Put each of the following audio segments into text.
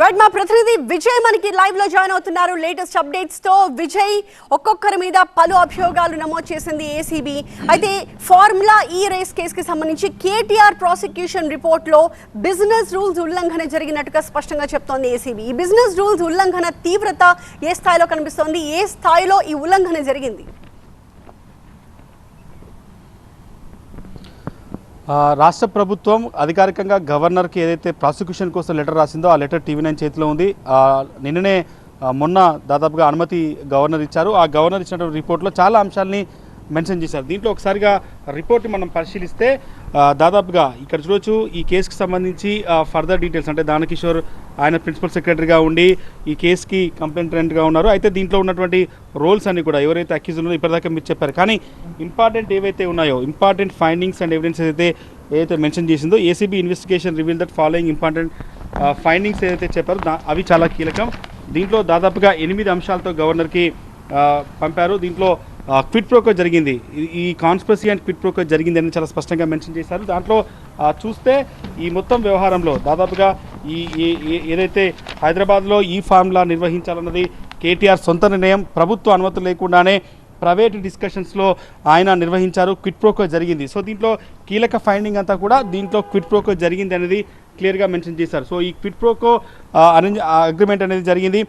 Right మా ప్రతినిధి విజయ్ మనకి లైవ్లో జాయిన్ అవుతున్నారు. లేటెస్ట్ అప్డేట్స్తో విజయ్ ఒక్కొక్కరి మీద పలు అభియోగాలు నమోదు చేసింది ఏసీబీ అయితే ఫార్ములా ఈ రేస్ కేసుకి సంబంధించి కేటీఆర్ ప్రాసిక్యూషన్ రిపోర్ట్లో బిజినెస్ రూల్స్ ఉల్లంఘన జరిగినట్టుగా స్పష్టంగా చెప్తోంది ఏసీబీ ఈ బిజినెస్ రూల్స్ ఉల్లంఘన తీవ్రత ఏ స్థాయిలో కనిపిస్తోంది? ఏ స్థాయిలో ఈ ఉల్లంఘన జరిగింది? రాష్ట్ర ప్రభుత్వం అధికారికంగా గవర్నర్కి ఏదైతే ప్రాసిక్యూషన్ కోసం లెటర్ రాసిందో ఆ లెటర్ టీవీ నైన్ చేతిలో ఉంది. నిన్ననే మొన్న దాదాపుగా అనుమతి గవర్నర్ ఇచ్చారు. ఆ గవర్నర్ ఇచ్చిన రిపోర్ట్లో చాలా అంశాలని మెన్షన్ చేశారు. దీంట్లో ఒకసారిగా రిపోర్ట్ మనం పరిశీలిస్తే దాదాపుగా ఇక్కడ చూడొచ్చు ఈ కేసుకి సంబంధించి ఫర్దర్ డీటెయిల్స్ అంటే దానకిషోర్ ఆయన ప్రిన్సిపల్ సెక్రటరీగా ఉండి ఈ కేసుకి కంప్లైంటెంట్గా ఉన్నారు. అయితే దీంట్లో ఉన్నటువంటి రోల్స్ అన్ని కూడా ఎవరైతే అక్యూజ్ ఉన్నారో ఇప్పటిదాకా మీరు చెప్పారు. కానీ ఇంపార్టెంట్ ఏవైతే ఉన్నాయో ఇంపార్టెంట్ ఫైండింగ్స్ అండ్ ఎవిడెన్స్ ఏదైతే ఏదైతే మెన్షన్ చేసిందో ACB investigation reveal that following important findings ఏదైతే చెప్పారో అవి చాలా కీలకం. దీంట్లో దాదాపుగా ఎనిమిది అంశాలతో గవర్నర్కి పంపారు. దీంట్లో క్విట్ ప్రోకో జరిగింది. ఈ- కాన్స్పరసీ అండ్ క్విట్ ప్రోకో జరిగింది అని చాలా స్పష్టంగా మెన్షన్ చేశారు. దాంట్లో చూస్తే ఈ మొత్తం వ్యవహారంలో దాదాపుగా ఈ ఏదైతే హైదరాబాద్లో ఈ ఫార్ములా నిర్వహించాలన్నది కేటీఆర్ సొంత నిర్ణయం ప్రభుత్వ అనుమతి లేకుండానే ప్రైవేట్ డిస్కషన్స్లో ఆయన నిర్వహించారు క్విట్ ప్రోకో జరిగింది. సో దీంట్లో కీలక ఫైండింగ్ అంతా కూడా దీంట్లో క్విట్ ప్రోకో జరిగింది అనేది క్లియర్గా మెన్షన్ చేశారు. సో ఈ క్విట్ ప్రోకో అరేంజ్ అగ్రిమెంట్ అనేది జరిగింది.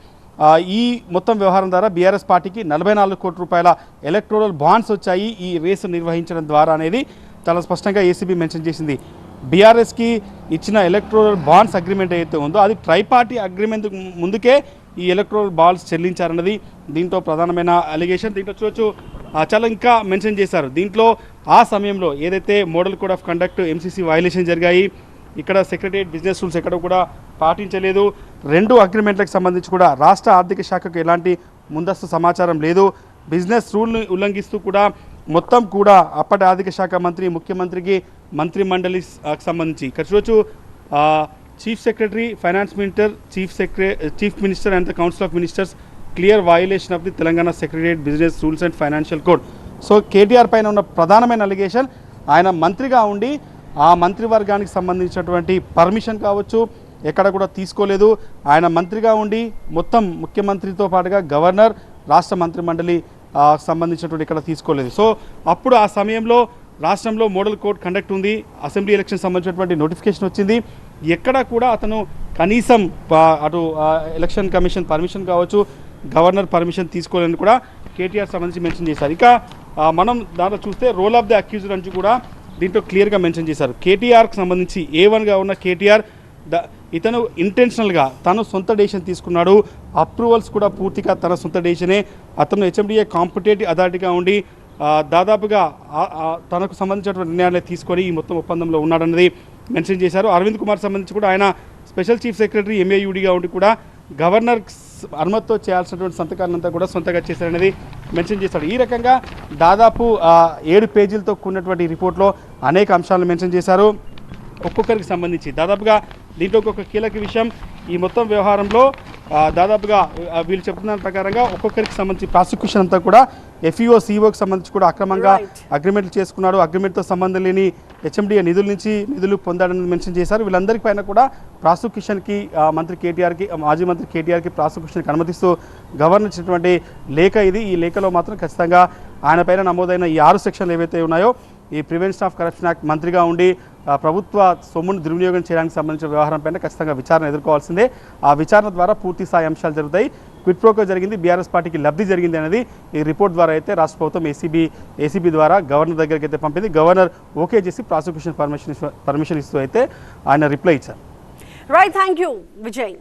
ఈ మొత్తం వ్యవహారం ద్వారా బీఆర్ఎస్ పార్టీకి నలభై నాలుగు కోట్ల రూపాయల ఎలక్ట్రోరల్ బాండ్స్ వచ్చాయి ఈ రేసు నిర్వహించడం ద్వారా అనేది చాలా స్పష్టంగా ఏసీబీ మెన్షన్ చేసింది. బీఆర్ఎస్కి ఇచ్చిన ఎలక్ట్రోరల్ బాండ్స్ అగ్రిమెంట్ ఏదైతే ఉందో అది ట్రై పార్టీ అగ్రిమెంట్ ముందుకే ఈ ఎలక్ట్రోరల్ బాండ్స్ చెల్లించారన్నది దీంట్లో ప్రధానమైన అలిగేషన్. దీంట్లో చూడొచ్చు చాలా ఇంకా మెన్షన్ చేశారు. దీంట్లో ఆ సమయంలో ఏదైతే model code of conduct MCC violation జరిగాయి ఇక్కడ సెక్రటరియట్ బిజినెస్ రూల్స్ ఎక్కడ కూడా పాటించలేదు. రెండు అగ్రిమెంట్లకు సంబంధించి కూడా రాష్ట్ర ఆర్థిక శాఖకు ఎలాంటి ముందస్తు సమాచారం లేదు. బిజినెస్ రూల్ని ఉల్లంఘిస్తూ కూడా మొత్తం కూడా అప్పటి ఆర్థిక శాఖ మంత్రి ముఖ్యమంత్రికి మంత్రి మండలి సంబంధించి. ఇక్కడ చూడొచ్చు chief secretary finance minister chief secretary chief minister and the council of ministers clear violation of the Telangana secretariat business rules and financial code so KTR పైన ఉన్న ప్రధానమైన అలిగేషన్ ఆయన మంత్రిగా ఉండి ఆ మంత్రివర్గానికి సంబంధించినటువంటి పర్మిషన్ కావచ్చు ఎక్కడ కూడా తీసుకోలేదు. ఆయన మంత్రిగా ఉండి మొత్తం ముఖ్యమంత్రితో పాటుగా గవర్నర్ రాష్ట్ర మంత్రి మండలి సంబంధించినటువంటి ఇక్కడ తీసుకోలేదు. సో అప్పుడు ఆ సమయంలో రాష్ట్రంలో మోడల్ కోడ్ కండక్ట్ ఉంది. అసెంబ్లీ ఎలక్షన్ సంబంధించినటువంటి నోటిఫికేషన్ వచ్చింది. ఎక్కడ కూడా అతను కనీసం అటు ఎలక్షన్ కమిషన్ పర్మిషన్ కావచ్చు గవర్నర్ పర్మిషన్ తీసుకోలేదని కూడా కేటీఆర్ సంబంధించి మెన్షన్ చేశారు. ఇక మనం దాంట్లో చూస్తే రోల్ ఆఫ్ ది అక్యూజ్డ్ నుంచి కూడా దీంట్లో క్లియర్గా మెన్షన్ చేశారు. కేటీఆర్కి సంబంధించి ఏ వన్గా ఉన్న కేటీఆర్ ద ఇతను ఇంటెన్షనల్గా తను సొంత డెసిషన్ తీసుకున్నాడు. అప్రూవల్స్ కూడా పూర్తిగా తన సొంత డెసిషనే అతను హెచ్ఎండిఏ కాంపిటేటివ్ అథారిటీగా ఉండి దాదాపుగా తనకు సంబంధించినటువంటి నిర్ణయాలు తీసుకొని ఈ మొత్తం ఒప్పందంలో ఉన్నాడన్నది మెన్షన్ చేశారు. అరవింద్ కుమార్ సంబంధించి కూడా ఆయన స్పెషల్ చీఫ్ సెక్రటరీ ఎంఏయుడిగా ఉండి కూడా గవర్నర్ అనుమతితో చేయాల్సినటువంటి సంతకాలంతా కూడా సొంతగా చేశారనేది మెన్షన్ చేశాడు ఈ రకంగా దాదాపు ఏడు పేజీలతో కూడినటువంటి రిపోర్ట్లో అనేక అంశాలను మెన్షన్ చేశారు. ఒక్కొక్కరికి సంబంధించి దాదాపుగా దీంట్లో ఒక్కొక్క కీలక విషయం ఈ మొత్తం వ్యవహారంలో దాదాపుగా వీళ్ళు చెప్తున్న ప్రకారంగా ఒక్కొక్కరికి సంబంధించి ప్రాసిక్యూషన్ అంతా కూడా ఎఫ్ఈఓ సిఇఓకి సంబంధించి కూడా అక్రమంగా. అగ్రిమెంట్లు చేసుకున్నాడు. అగ్రిమెంట్తో సంబంధం లేని హెచ్ఎండిఏ నిధుల నుంచి నిధులు పొందాడని మెన్షన్ చేశారు. వీళ్ళందరి పైన కూడా ప్రాసిక్యూషన్కి మంత్రి కేటీఆర్కి మాజీ మంత్రి కేటీఆర్కి ప్రాసిక్యూషన్కి అనుమతిస్తూ గవర్నర్ ఇచ్చినటువంటి లేఖ ఇది. ఈ లేఖలో మాత్రం ఖచ్చితంగా ఆయన పైన నమోదైన ఈ ఆరు సెక్షన్లు ఏవైతే ఉన్నాయో ఈ ప్రివెన్షన్ ఆఫ్ కరప్షన్ యాక్ట్ మంత్రిగా ఉండి ప్రభుత్వ సొమ్మును దుర్వినియోగం చేయడానికి సంబంధించిన వ్యవహారం పైన ఖచ్చితంగా విచారణ ఎదుర్కోవాల్సిందే. ఆ విచారణ ద్వారా పూర్తి స్థాయి అంశాలు జరుగుతాయి. క్విట్ ప్రోకో జరిగింది బీఆర్ఎస్ పార్టీకి లబ్ధి జరిగింది అనేది ఈ రిపోర్ట్ ద్వారా అయితే రాష్ట్ర ప్రభుత్వం ఏసీబీ ఏసీబీ ద్వారా గవర్నర్ దగ్గరికి అయితే పంపింది. గవర్నర్ ఓకే చేసి ప్రాసిక్యూషన్ పర్మిషన్ పర్మిషన్ ఇస్తూ అయితే ఆయన రిప్లై ఇచ్చారు. Right thank you Vijay